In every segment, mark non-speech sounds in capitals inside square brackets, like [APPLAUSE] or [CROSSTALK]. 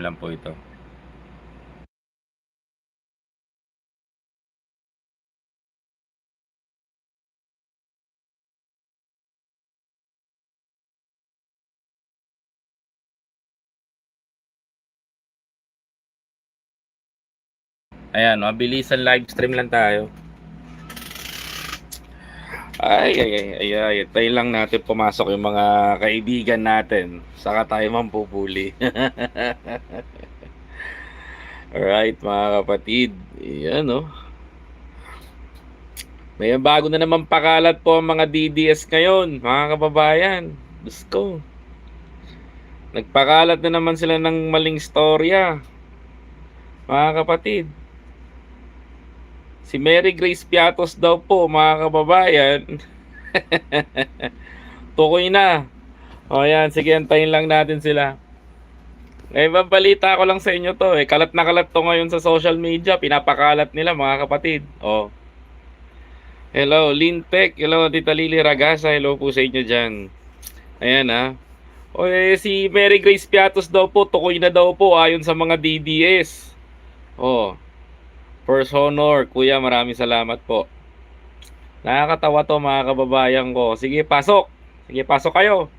stream lang po ito. Ayan, mabilisan live stream lang tayo. Ay, ay, ay, ay, ay. Tayo lang natin pumasok yung mga kaibigan natin. Saka tayo mampupuli. [LAUGHS] Alright, mga kapatid. Yan, oh. May bago na naman pakalat po ang mga DDS ngayon, mga kababayan. Diyos ko. Nagpakalat na naman sila ng maling storya. Mga kapatid. Si Mary Grace Piatos daw po, mga kababayan. [LAUGHS] Tukoy na. O yan, sige, antayin lang natin sila. Ngayon, balita ko lang sa inyo to. Eh. Kalat na kalat to ngayon sa social media. Pinapakalat nila, mga kapatid. O. Hello, Lintec. Hello, Tita Lily Ragasa. Hello po sa inyo dyan. Ayan, ha. O, eh, si Mary Grace Piatos daw po, tukoy na daw po ayon sa mga DDS. Oh. First honor, kuya, maraming salamat po. Nakakatawa to mga kababayan ko. Sige, pasok. Sige, pasok kayo.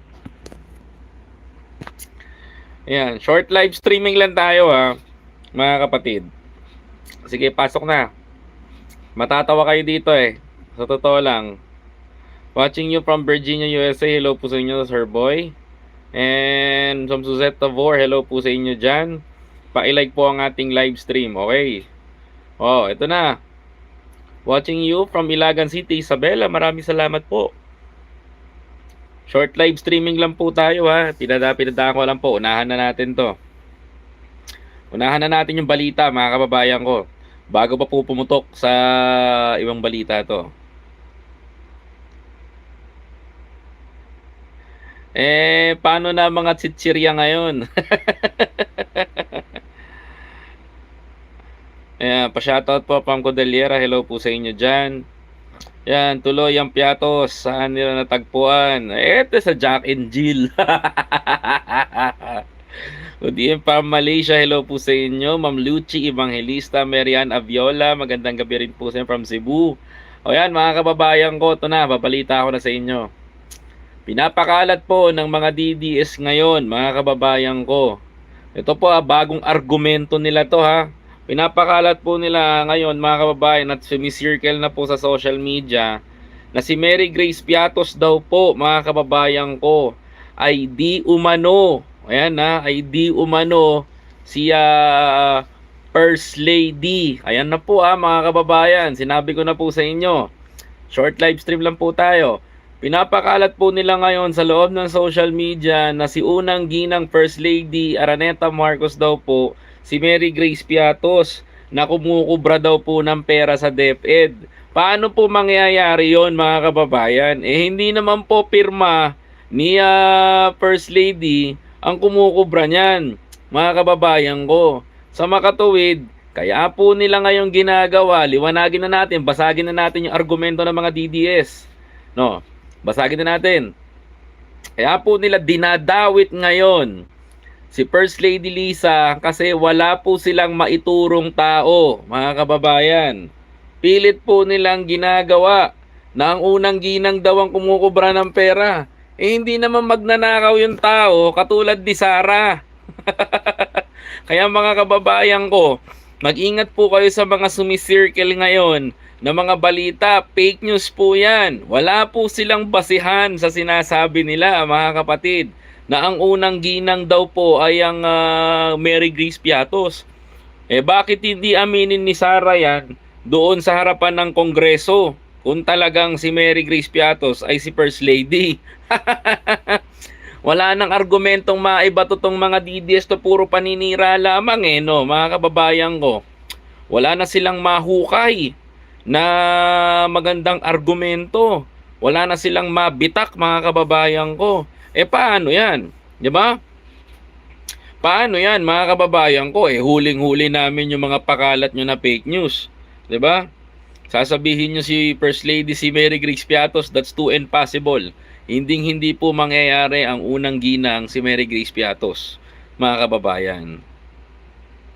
Ayan, short live streaming lang tayo ha, mga kapatid. Sige, pasok na. Matatawa kayo dito eh. Sa totoo lang. Watching you from Virginia, USA. Hello po sa inyo, Sir Boy. And from Suzette Tavor, hello po sa inyo dyan. Pa-like po ang ating live stream, okay? Oh, ito na. Watching you from Ilagan City, Isabela. Maraming salamat po. Short live streaming lang po tayo ha. Pinada, pinadaan ko lang po. Unahan na natin to. Unahan na natin yung balita mga kababayan ko. Bago pa po pumutok sa ibang balita to. Eh, paano na mga tsitsirya ngayon? [LAUGHS] Ayan, pa-shoutout po Pam Cordillera. Hello po sa inyo dyan. Yan, tuloy ang piatos. Saan nila natagpuan? Eto sa Jack and Jill. [LAUGHS] Udien pa Malaysia. Hello po sa inyo. Ma'am Luchi Evangelista. Marian Aviola. Magandang gabi rin po sa inyo from Cebu. O yan, mga kababayan ko. Ito na, babalita ko na sa inyo. Pinapakalat po ng mga DDS ngayon, mga kababayan ko. Ito po, ah, bagong argumento nila to ha. Pinapakalat po nila ngayon mga kababayan at sumisircle na po sa social media na si Mary Grace Piatos daw po mga kababayan ko ay di umano. Ayan na, ay di umano si ah, First Lady. Ayan na po ah mga kababayan. Sinabi ko na po sa inyo. Short live stream lang po tayo. Pinapakalat po nila ngayon sa loob ng social media na si unang ginang First Lady Araneta Marcos daw po si Mary Grace Piatos na kumukubra daw po ng pera sa DepEd. Paano po mangyayari yon mga kababayan? Eh hindi naman po pirma ni ah, First Lady ang kumukubra niyan, mga kababayan ko. Sa makatuwid, kaya po nila ngayon ginagawa, liwanagin na natin, basagin na natin yung argumento ng mga DDS. No, basagin na natin. Kaya po nila dinadawit ngayon si First Lady Lisa kasi wala po silang maiturong tao, mga kababayan. Pilit po nilang ginagawa na ang unang ginang daw ang kumukubra ng pera. Eh hindi naman magnanakaw yung tao katulad ni Sara. [LAUGHS] Kaya mga kababayan ko, mag-ingat po kayo sa mga sumisircle ngayon na mga balita. Fake news po yan. Wala po silang basihan sa sinasabi nila mga kapatid na ang unang ginang daw po ay ang ah, Mary Grace Piatos. Eh bakit hindi aminin ni Sara yan doon sa harapan ng Kongreso kung talagang si Mary Grace Piatos ay si First Lady? [LAUGHS] Wala nang argumentong maiba to tong mga DDS to puro paninira lamang eh no mga kababayan ko. Wala na silang mahukay na magandang argumento. Wala na silang mabitak mga kababayan ko. Eh paano 'yan? 'Di ba? Paano 'yan mga kababayan ko? Eh huling-huli namin yung mga pakalat nyo na fake news. 'Di ba? Sasabihin nyo si First Lady si Mary Grace Piatos, that's too impossible. Hinding hindi po mangyayari ang unang ginang si Mary Grace Piatos, mga kababayan.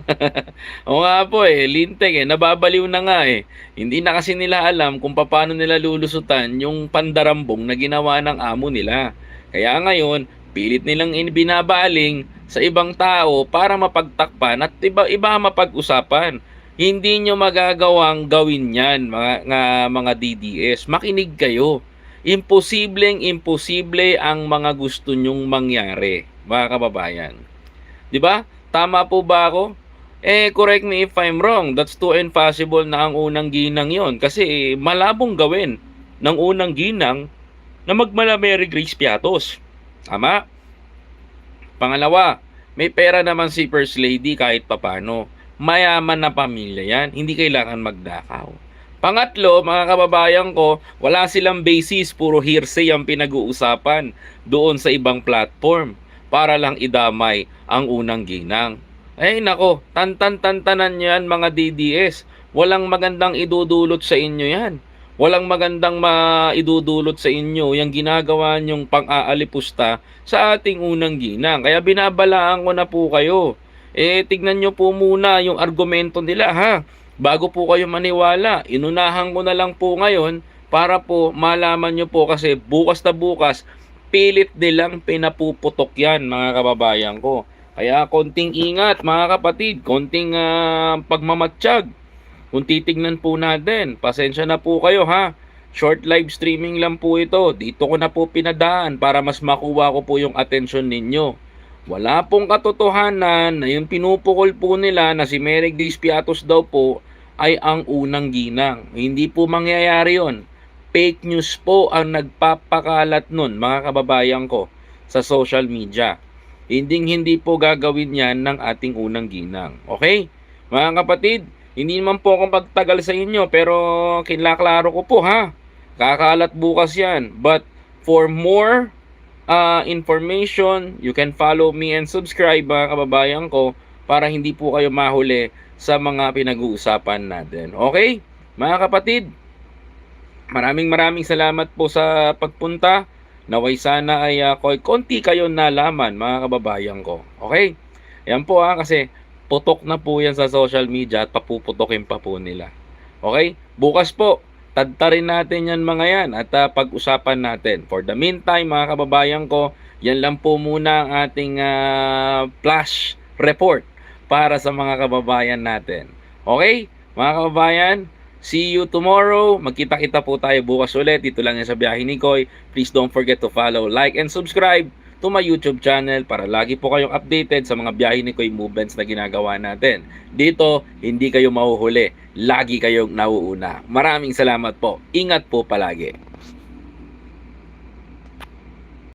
[LAUGHS] Oo nga po eh, lintik eh, nababaliw na nga eh. Hindi na kasi nila alam kung paano nila lulusutan yung pandarambong na ginawa ng amo nila. Kaya ngayon, pilit nilang inbinabaling sa ibang tao para mapagtakpan at iba, iba mapag-usapan. Hindi nyo magagawang gawin yan, mga, nga, mga DDS. Makinig kayo. Imposibleng imposible ang mga gusto nyong mangyari, mga kababayan. 'Di ba? Tama po ba ako? Eh, correct me if I'm wrong. That's too impossible na ang unang ginang yon Kasi malabong gawin ng unang ginang na magmala Mary Grace Piatos. Tama? Pangalawa, may pera naman si First Lady kahit papano. Mayaman na pamilya yan. Hindi kailangan magdakaw. Pangatlo, mga kababayan ko, wala silang basis, puro hearsay ang pinag-uusapan doon sa ibang platform para lang idamay ang unang ginang. Ay nako, tantan-tantanan yan mga DDS. Walang magandang idudulot sa inyo yan. Walang magandang maidudulot sa inyo yung ginagawa nyong pang-aalipusta sa ating unang ginang. Kaya binabalaan ko na po kayo. Eh, tignan nyo po muna yung argumento nila ha. Bago po kayo maniwala, inunahan ko na lang po ngayon para po malaman nyo po kasi bukas na bukas, pilit nilang pinapuputok yan mga kababayan ko. Kaya konting ingat mga kapatid, konting uh, pagmamatsyag. Kung titignan po natin, pasensya na po kayo ha. Short live streaming lang po ito. Dito ko na po pinadaan para mas makuha ko po yung atensyon ninyo. Wala pong katotohanan na yung pinupukol po nila na si Merrick Dispiatos daw po ay ang unang ginang. Hindi po mangyayari yon. Fake news po ang nagpapakalat nun mga kababayan ko sa social media. Hindi hindi po gagawin yan ng ating unang ginang. Okay? Mga kapatid, hindi naman po akong pagtagal sa inyo pero kinaklaro ko po ha. Kakalat bukas yan. But for more uh, information, you can follow me and subscribe mga kababayan ko para hindi po kayo mahuli sa mga pinag-uusapan natin. Okay? Mga kapatid, maraming maraming salamat po sa pagpunta. Naway sana ay uh, konti kayo nalaman mga kababayan ko. Okay? Yan po ha kasi putok na po yan sa social media at papuputokin pa po nila. Okay? Bukas po, tadtarin natin yan mga yan at uh, pag-usapan natin. For the meantime mga kababayan ko, yan lang po muna ang ating uh, flash report para sa mga kababayan natin. Okay? Mga kababayan, see you tomorrow. Magkita-kita po tayo bukas ulit. Dito lang yan sa biyahe ni Koy. Please don't forget to follow, like, and subscribe to my YouTube channel para lagi po kayong updated sa mga biyahe ni Koy movements na ginagawa natin. Dito, hindi kayo mahuhuli. Lagi kayong nauuna. Maraming salamat po. Ingat po palagi.